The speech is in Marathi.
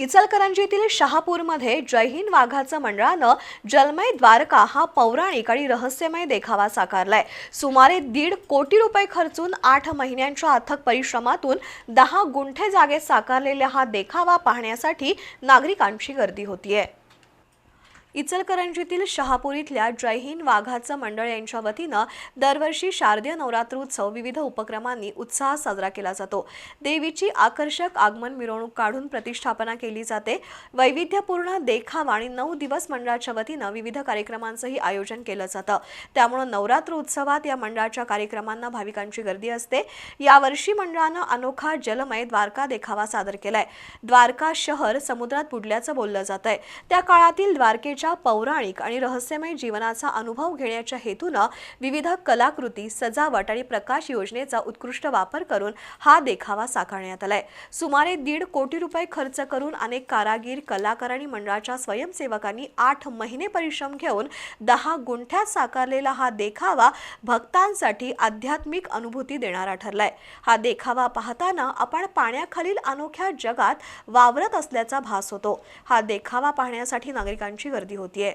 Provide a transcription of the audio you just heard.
इचलकरंजीतील शहापूरमध्ये जयहिंद वाघाचं मंडळानं जलमय द्वारका हा पौराणिक आणि रहस्यमय देखावा साकारलाय. सुमारे दीड कोटी रुपये खर्चून आठ महिन्यांच्या अथक परिश्रमातून दहा गुंठे जागेत साकारलेला हा देखावा पाहण्यासाठी नागरिकांची गर्दी होतीये. इचलकरंजीतील शहापूर इथल्या जयहिंद वाघाचं मंडळ यांच्या वतीनं दरवर्षी शारदीय नवरात्रोत्सव विविध उपक्रमांनी उत्साहात साजरा केला जातो. देवीची आकर्षक आगमन मिरवणूक काढून प्रतिष्ठापना केली जाते. वैविध्यपूर्ण देखावा आणि नऊ दिवस मंडळाच्या वतीनं विविध कार्यक्रमांचंही आयोजन केलं जातं. त्यामुळं नवरात्र उत्सवात या मंडळाच्या कार्यक्रमांना भाविकांची गर्दी असते. यावर्षी मंडळानं अनोखा जलमय द्वारका देखावा सादर केलाय. द्वारका शहर समुद्रात बुडल्याचं बोललं जात आहे त्या काळातील द्वारके द्वारकेच्या पौराणिक आणि रहस्यमय जीवनाचा अनुभव घेण्याच्या हेतूनं विविध कलाकृती सजावट आणि प्रकाश योजनेचा उत्कृष्ट वापर करून हा देखावा साकारण्यात आलाय. सुमारे दीड कोटी रुपये खर्च करून अनेक कारागीर कलाकार आणि मंडळाच्या स्वयंसेवकांनी आठ महिने परिश्रम घेऊन दहा गुंठ्यात साकारलेला हा देखावा भक्तांसाठी आध्यात्मिक अनुभूती देणारा ठरलाय. हा देखावा पाहताना आपण पाण्याखालील अनोख्या जगात वावरत असल्याचा भास होतो. हा देखावा पाहण्यासाठी नागरिकांची गर्दी होतीये